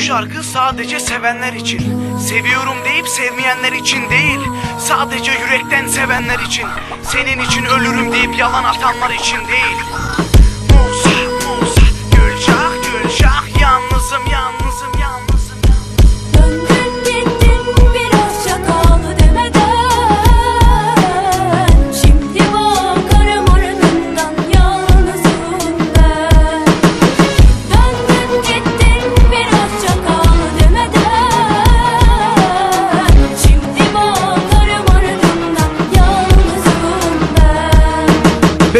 şarkı sadece sevenler için. Seviyorum deyip sevmeyenler için değil. Sadece yürekten sevenler için. Senin için ölürüm deyip yalan atanlar için değil.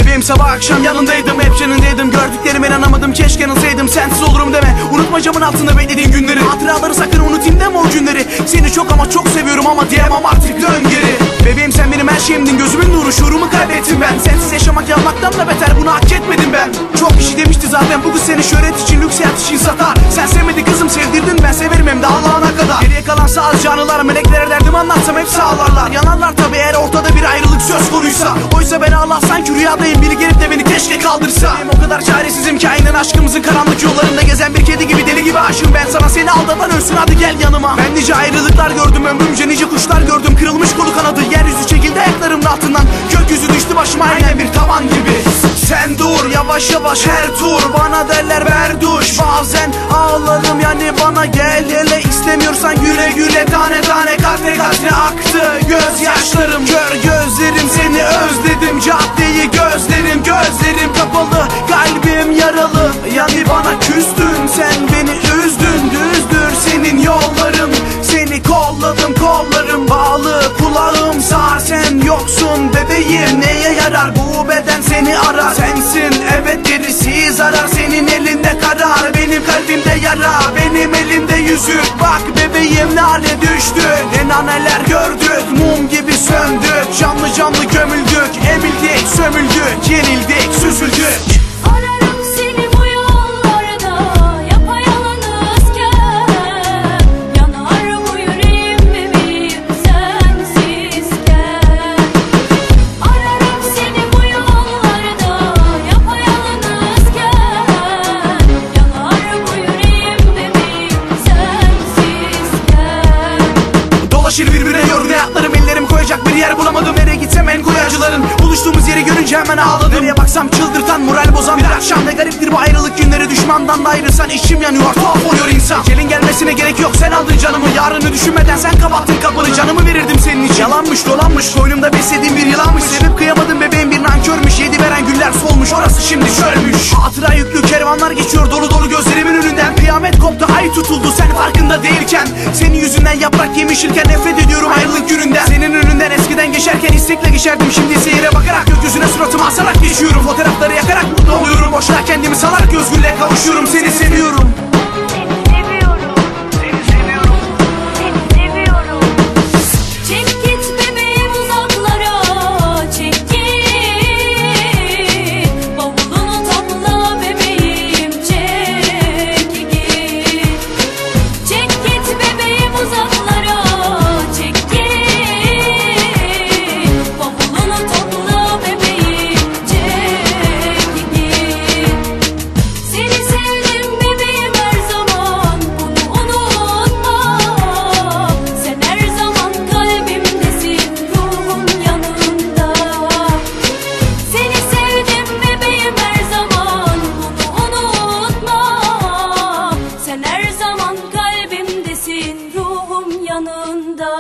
Bebeğim sabah akşam yanındaydım hep yanındaydım Gördüklerime inanamadım keşke yanılsaydım sensiz olurum deme. Unutma camın altında beklediğin günleri. Hatıraları sakın unutayım deme o günleri. Seni çok ama çok seviyorum ama diyemem artık. Dön geri. Bebeğim sen benim her şeyimdin. Gözümün nuru şuurumu kaybettim ben. Sensiz yaşamak yanmaktan da beter. Bunu hak etmedim ben. Çok kişi demişti zaten bu kız seni şöhret için lüks hayat için satar. Sen sevmedin kızım sevdirdin ben. Severim hem de Allah'ına kalan sağız canlılar meleklere derdim anlatsam hepsi ağlarlar Yanarlar tabi eğer ortada bir ayrılık söz konuysa. Oysa ben Allah sanki rüyadayım biri gelip de beni keşke kaldırsa. Benim o kadar çaresizim ki aynen aşkımızın karanlık yollarında gezen bir kedi gibi deli gibi aşığım. Ben sana Seni aldatan ölsün hadi gel yanıma. Ben nice ayrılıklar gördüm ömrümce nice kuşlar gördüm. Kırılmış kolu kanadı yeryüzü çekildi ayaklarımın altından. Gökyüzü düştü başıma aynen bir tavan gibi yavaş yavaş her tur Bana derler ver duş. Bazen ağlarım yani bana gel hele istemiyorsan güle güle Tane tane katre katre aktı. Gözyaşlarım Kör gözlerim seni özledim. Caddeyi gözlerim gözlerim kapalı Kalbim yaralı. Yani bana küstün Sen beni üzdün düzdür senin yolların. Seni kolladım kollarım bağlı kulağım sağır Sen yoksun bebeğim neye yarar? Bu beden seni arar. Sensin evet yara benim elimde yüzük. Bak bebeğim ne hale düştük Ne neler gördük. Mum gibi söndük Canlı canlı gömüldük. Emildik sömüldük Yenildik süzüldük Dolaşır birbirine yorgun hayatlarım ellerim koyacak bir yer bulamadım. Nereye gitsem en koyacıların Buluştuğumuz yeri görünce hemen ağladım. Nereye baksam çıldırtan moral bozan. Bir akşam Ne gariptir bu ayrılık günleri. Düşmandan da ayrılsan içim yanıyor. Tuhaf oluyor insan. Gelin gelmesine gerek yok sen aldın canımı. Yarını düşünmeden sen kapattın kapını. Canımı verirdim senin için. Yalanmış dolanmış koynumda beslediğim bir yılanmış. Sevip kıyamadım bebeğim bir nankörmüş. Yedi veren güller solmuş orası şimdi çölmüş. Hatıra yüklü kervanlar geçiyor dolu dolu Kıyamet tutuldu sen farkında değilken. Senin yüzünden yaprak yemişirken nefret ediyorum ayrılık gününden. Senin önünden eskiden geçerken istekle geçerdim. Şimdi seyire bakarak gökyüzüne suratımı asarak geçiyorum Fotoğrafları yakarak mutlu oluyorum. Boşuna kendimi salarak özgürlüğe kavuşuyorum. Seni seviyorum zaman kalbimdesin ruhum yanında